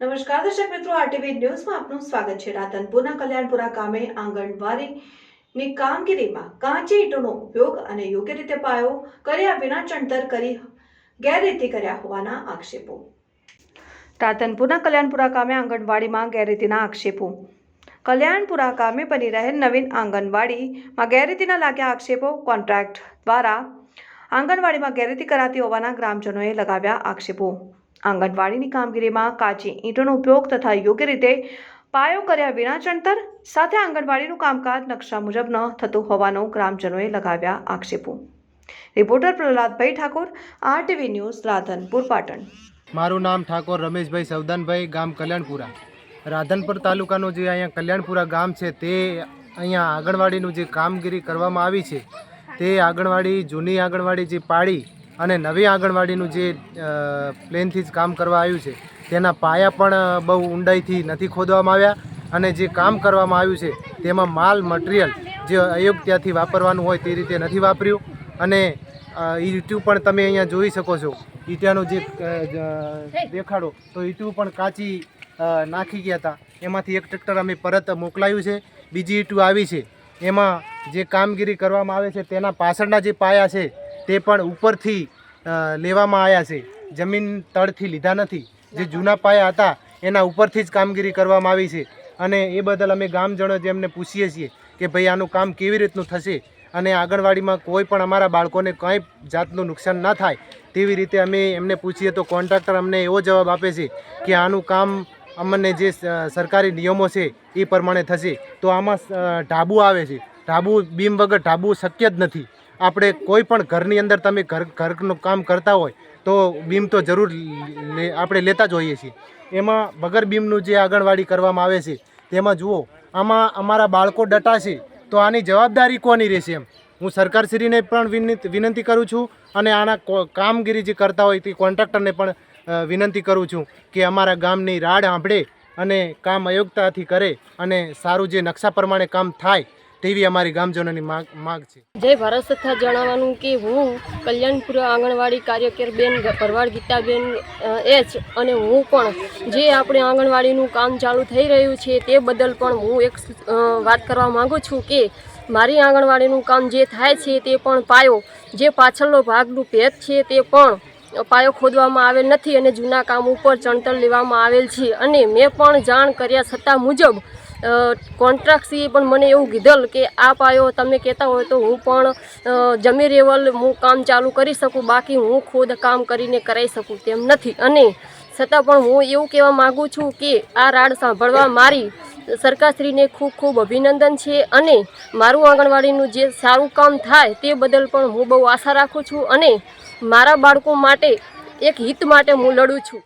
નમસ્કાર, દર્શક મિત્રો આરટીવી ન્યૂઝમાં આપનું સ્વાગત છે. રાધનપુરના કલ્યાણપુરા ગામે આંગણવાડીની કામગીરીમાં કાચી ઈંટોનો ઉપયોગ અને યોગ્ય રીતે પાયો કર્યા વિના ચણતર કરી ગેરરીતિ કર્યા હોવાના આક્ષેપો. રાધનપુરના કલ્યાણપુરા ગામે આંગણવાડીમાં ગેરરીતિના આક્ષેપો. કલ્યાણપુરા ગામે બની રહેલ નવીન આંગણવાડીમાં ગેરરીતિના લાગ્યા આક્ષેપો કોન્ટ્રાક્ટ દ્વારા આંગણવાડીમાં ગેરરીતિ કરાતી હોવાના ગ્રામજનોએ લગાવ્યા આક્ષેપો. આંગણવાડીની કામગીરીમાં કાચી ઈંટોનો ઉપયોગ તથા યોગ્ય રીતે પાયો કર્યા વિના ચણતર સાથે આંગણવાડીનું કામકાજ નકશા મુજબ ન થતું હોવાનો ગ્રામજનોએ લગાવ્યા આક્ષેપો. Reporter Prahladbhai Thakor, RTV news, Radhanpur, Patan. મારું નામ ઠાકોર રમેશભાઈ સવદાનભાઈ, ગામ કલ્યાણપુરા. રાધનપુર તાલુકાનું જે અહીંયા કલ્યાણપુરા ગામ છે, તે અહીંયા આંગણવાડીનું જે કામગીરી કરવામાં આવી છે, તે આંગણવાડી, જૂની આંગણવાડી જે પાડી અને નવી આંગણવાડીનું જે પ્લેનથી જ કામ કરવા આવ્યું છે, તેના પાયા પણ બહુ ઊંડાઈથી નથી ખોદવામાં આવ્યા અને જે કામ કરવામાં આવ્યું છે, તેમાં માલ મટીરિયલ જે અયોગ્યતાથી વાપરવાનું હોય તે રીતે નથી વાપર્યું. અને ઈટું પણ તમે અહીંયા જોઈ શકો છો. ઈંટાનું જે દેખાડો, તો ઈટું પણ કાચી નાખી ગયા હતા. એમાંથી એક ટ્રેક્ટર અમે પરત મોકલાયું છે. બીજી ઈંટું આવી છે. એમાં જે કામગીરી કરવામાં આવે છે, તેના પાછળના જે પાયા છે, તે પણ ઉપરથી લેવામાં આવ્યા છે. જમીન તળથી લીધા નથી. જે જૂના પાયા હતા, એના ઉપરથી જ કામગીરી કરવામાં આવી છે. અને એ બદલ અમે ગામજનો જેમને પૂછીએ છીએ કે ભાઈ આનું કામ કેવી રીતનું થશે અને આંગણવાડીમાં કોઈ પણ અમારા બાળકોને કંઈ જાતનું નુકસાન ના થાય તેવી રીતે અમે એમને પૂછીએ તો કોન્ટ્રાક્ટર અમને એવો જવાબ આપે છે કે આનું કામ અમને જે સરકારી નિયમો છે એ પ્રમાણે થશે. તો આમાં ઢાબુ આવે છે. ઢાબુ, બીમ વગર ઢાબુ શક્ય જ નથી. આપણે કોઈ પણ ઘરની અંદર તમે ઘર ઘરનું કામ કરતા હોય, તો બીમ તો જરૂર આપણે લેતા જ હોઈએ છીએ. એમાં વગર બીમનું જે આંગણવાડી કરવામાં આવે છે, તેમાં જુઓ, આમાં અમારા બાળકો ડટા છે તો આની જવાબદારી કોની રહેશે એમ? હું સરકારશ્રીને પણ વિનંતી કરું છું અને આના કામગીરી જે કરતા હોય તે કોન્ટ્રાક્ટરને પણ વિનંતી કરું છું કે અમારા ગામની રાડ સાંભળે અને કામ અયોગ્યતાથી કરે અને સારું જે નકશા પ્રમાણે કામ થાય તેવી અમારી ગામજનોની માગ, માંગ છે. જય ભારત સત્તા જણાવવાનું કે હું કલ્યાણપુર આંગણવાડી કાર્યકર બેન ભરવાડ ગીતાબેન એચ અને હું પણ જે આપણે આંગણવાડીનું કામ ચાલુ થઈ રહ્યું છે તે બદલ પણ હું એક વાત કરવા માગું છું કે મારી આંગણવાડીનું કામ જે થાય છે તે પણ પાયો, જે પાછળનો ભાગનું ભેદ છે તે પણ પાયો ખોદવામાં આવેલ નથી અને જૂના કામ ઉપર ચણતર લેવામાં આવેલ છે. અને મેં પણ જાણ કર્યા છતાં મુજબ કોન્ટ્રાક્ટસીએ પણ મને એવું કીધેલ કે આ પાયો તમે કહેતા હોય તો હું પણ જમી લેવલ હું કામ ચાલુ કરી શકું, બાકી હું ખુદ કામ કરીને કરાવી શકું તેમ નથી. અને છતાં પણ હું એવું કહેવા માગું છું કે આ રાડ સાંભળવા મારી સરકારશ્રીને ખૂબ ખૂબ અભિનંદન છે અને મારું આંગણવાડીનું જે સારું કામ થાય તે બદલ પણ હું બહુ આશા રાખું છું અને મારા બાળકો માટે એક હિત માટે હું લડું છું.